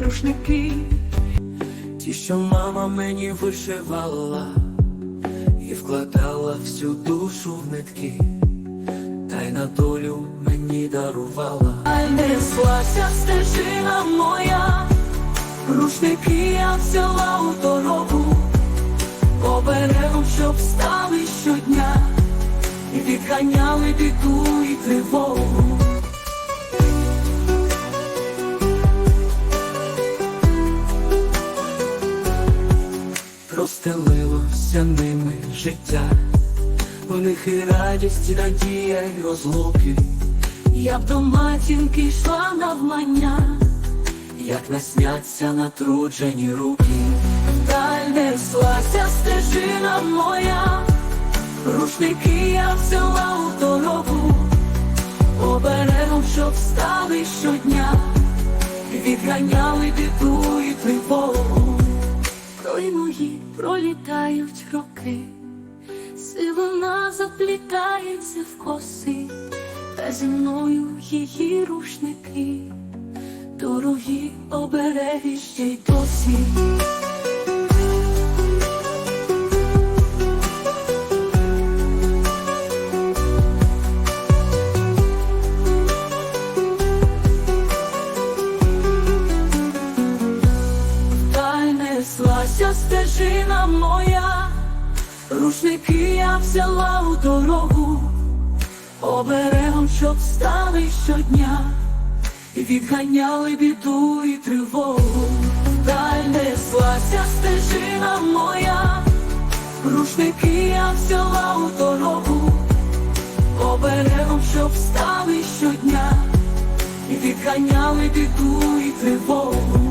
рушники, Ті, що мама мені вишивала і вкладала всю душу в нитки, та й на долю мені дарувала. а й неслася стежина моя, рушники я взяла у дорогу, оберегом, щоб стали щодня, і відганяли біду і тривогу. Простелилося ними життя, в них і радість, і надія, і розлуки, Я б до матінки йшла навмання, як насняться натруджені руки. Даль неслася стежина моя, рушники я взяла у дорогу, оберегом, щоб стали щодня, відганяли біду і пролітають роки, сивина заплітається в коси, та зі мною її рушники, дорогі обереги й досі. Неслася стежина моя, рушники я взяла у дорогу, оберегом, щоб стали щодня, і відганяли біду і тривогу. Й неслася стежина моя, рушники я взяла у дорогу, оберегом, щоб стали щодня, і відганяли біду і тривогу.